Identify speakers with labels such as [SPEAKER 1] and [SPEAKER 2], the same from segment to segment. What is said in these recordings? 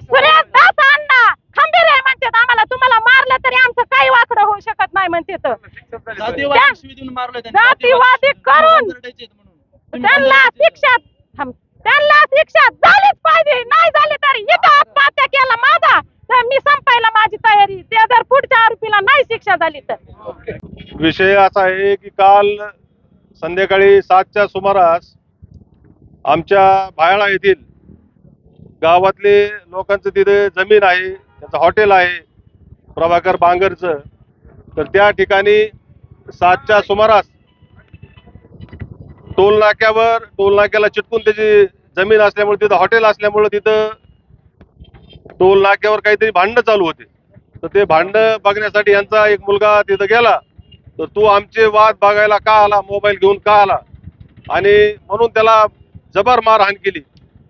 [SPEAKER 1] सुरेश दास अण्णा खंबीर आहे म्हणते आम्हाला तुम्हाला मारलं तरी आमचं काही वाकडं होऊ शकत नाही म्हणते तर
[SPEAKER 2] जातीवादी
[SPEAKER 1] त्या-
[SPEAKER 2] शिवीतून मारलं त्यांनी.
[SPEAKER 1] जातीवादी करून
[SPEAKER 2] रडायचे आहेत म्हणून. तुम्ही
[SPEAKER 1] त्यांना
[SPEAKER 2] रडायचे.
[SPEAKER 1] शिक्षा थांब. त्यांना शिक्षा झालीच पाहिजे नाही झाली तरी इथं आत्महत्या केला माझा तर मी संपायला माझी तयारी ते जर पुढच्या आरोपीला नाही शिक्षा झाली तर
[SPEAKER 3] विषय असा आहे की काल संध्याकाळी सातच्या सुमारास आमच्या भायळा येथील गावातले लोकांचं तिथे जमीन आहे त्याचं हॉटेल आहे प्रभाकर बांगरचं. तर त्या ठिकाणी सातच्या सुमारास टोल नाक्यावर टोल नाक्याला चिटकून त्याची जमीन असल्यामुळे तिथं हॉटेल असल्यामुळे तिथं टोल नाक्यावर काहीतरी भांडणं चालू होते. तर ते भांडणं बघण्यासाठी यांचा एक मुलगा तिथं गेला. तर तू आमचे वाद बघायला का आला? मोबाईल घेऊन का आला? आणि म्हणून त्याला जबर मारहाण केली.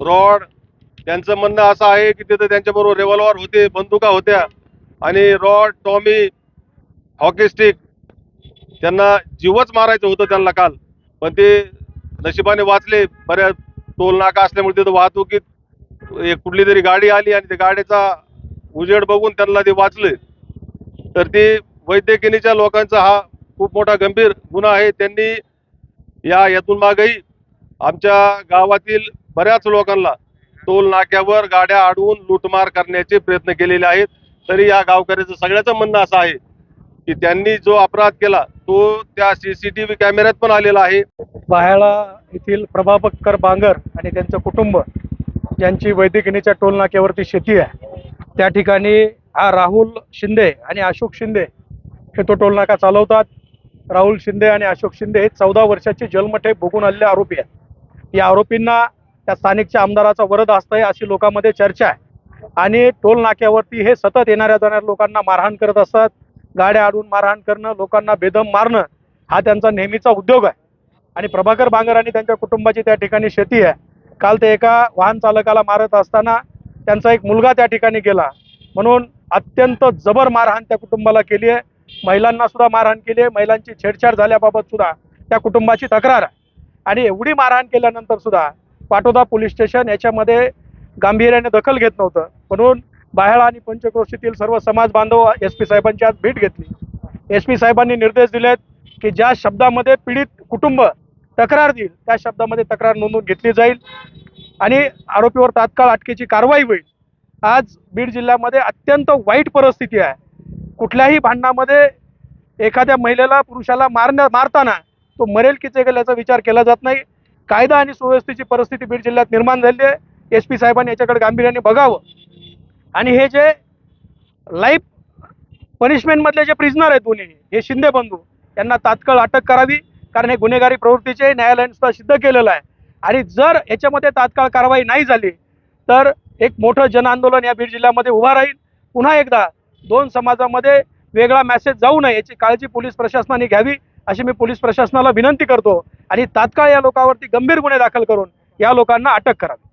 [SPEAKER 3] रॉड त्यांचं म्हणणं असं आहे की तिथं त्यांच्याबरोबर रिव्हॉल्वर होते बंदुका होत्या. आणि रॉड टॉमी हॉकी स्टिक त्यांना जीवच मारायचं होतं त्यांना काल. पण ते नशिबाने वाचले. बऱ्याच टोल नाका असल्यामुळे तिथं वाहतुकीत एक कुठली तरी गाडी आली आणि त्या गाडीचा उजेड बघून त्यांना ते वाचले. तर ते वैद्यकिनीच्या लोकांचा हा खूप मोठा गंभीर गुन्हा आहे. त्यांनी या यातून मागही आमच्या गावातील बऱ्याच लोकांना टोल नाक्यावर गाड्या अडवून लूटमार करण्याचे प्रयत्न केलेले आहेत. तरी या गावकऱ्याचं सगळ्याचं म्हणणं असं आहे की त्यांनी जो अपराध केला तो त्या सीसीटीव्ही कॅमेऱ्यात पण आलेला आहे.
[SPEAKER 4] बाहेळा येथील प्रभापकर बांगर आणि त्यांचं कुटुंब ज्यांची वैद्यकिनीच्या टोल नाक्यावरती शेती आहे. त्या ठिकाणी हा राहुल शिंदे आणि अशोक शिंदे हे तो टोल नाका चालवतात. राहुल शिंदे आणि अशोक शिंदे हे चौदा वर्षाचे जन्मठे भोगून आलेले आरोपी आहेत. या आरोपींना त्या स्थानिकच्या आमदाराचा वरद असतंय अशी लोकांमध्ये चर्चा आहे. आणि टोल नाक्यावरती हे सतत येणाऱ्या जाणाऱ्या लोकांना मारहाण करत असतात. गाड्या अडवून मारहाण करणं लोकांना बेदम मारणं हा त्यांचा नेहमीचा उद्योग आहे. आणि प्रभाकर बांगर आणि त्यांच्या कुटुंबाची त्या ठिकाणी शेती आहे. काल ते एका वाहन चालकाला मारत असताना त्यांचा एक मुलगा त्या ठिकाणी गेला. म्हणून अत्यंत जबर मारहाण त्या कुटुंबाला केली आहे. महिलांना सुद्धा मारहाण केली आहे. महिलांची छेडछाड झाल्याबाबत सुद्धा त्या कुटुंबाची तक्रार आहे. आणि एवढी मारहाण केल्यानंतर सुद्धा पाटोदा पोलीस स्टेशन याच्यामध्ये गांभीर्याने दखल घेत नव्हतं. म्हणून बाहेर आणि पंचक्रोशीतील सर्व समाज बांधव एस पी साहेबांची आज भेट घेतली. एस पी साहेबांनी निर्देश दिलेत की ज्या शब्दामध्ये पीडित कुटुंब तक्रार देईल त्या शब्दामध्ये तक्रार नोंदवून घेतली जाईल आणि आरोपीवर तात्काळ अटकेची कारवाई होईल. आज बीड जिल्ह्यामध्ये अत्यंत वाईट परिस्थिती आहे. कुठल्याही भांडणामध्ये एखाद्या महिलेला पुरुषाला मारण्या मारताना तो मरेल की चेगेल याचा विचार केला जात नाही. कायदा आणि सुव्यवस्थेची परिस्थिती बीड जिल्ह्यात निर्माण झाली आहे. एस पी साहेबांनी याच्याकडे गांभीर्याने बघावं. आणि हे जे लाईफ पनिशमेंटमधले जे प्रिझनर आहेत दोन्ही हे शिंदे बंधू यांना तात्काळ अटक करावी. कारण हे गुन्हेगारी प्रवृत्तीचे न्यायालयाने सुद्धा सिद्ध केलेलं आहे. आणि जर याच्यामध्ये तात्काळ कारवाई नाही झाली तर एक मोठं जनआंदोलन या बीड जिल्ह्यामध्ये उभा राहील. पुन्हा एकदा दोन समाजामध्ये वेगळा मेसेज जाऊ नये याची काळजी पोलीस प्रशासनाने घ्यावी अशी मी पोलीस प्रशासनाला विनंती करतो. आणि तात्काळ या लोकांवरती गंभीर गुन्हे दाखल करून या लोकांना अटक करावी.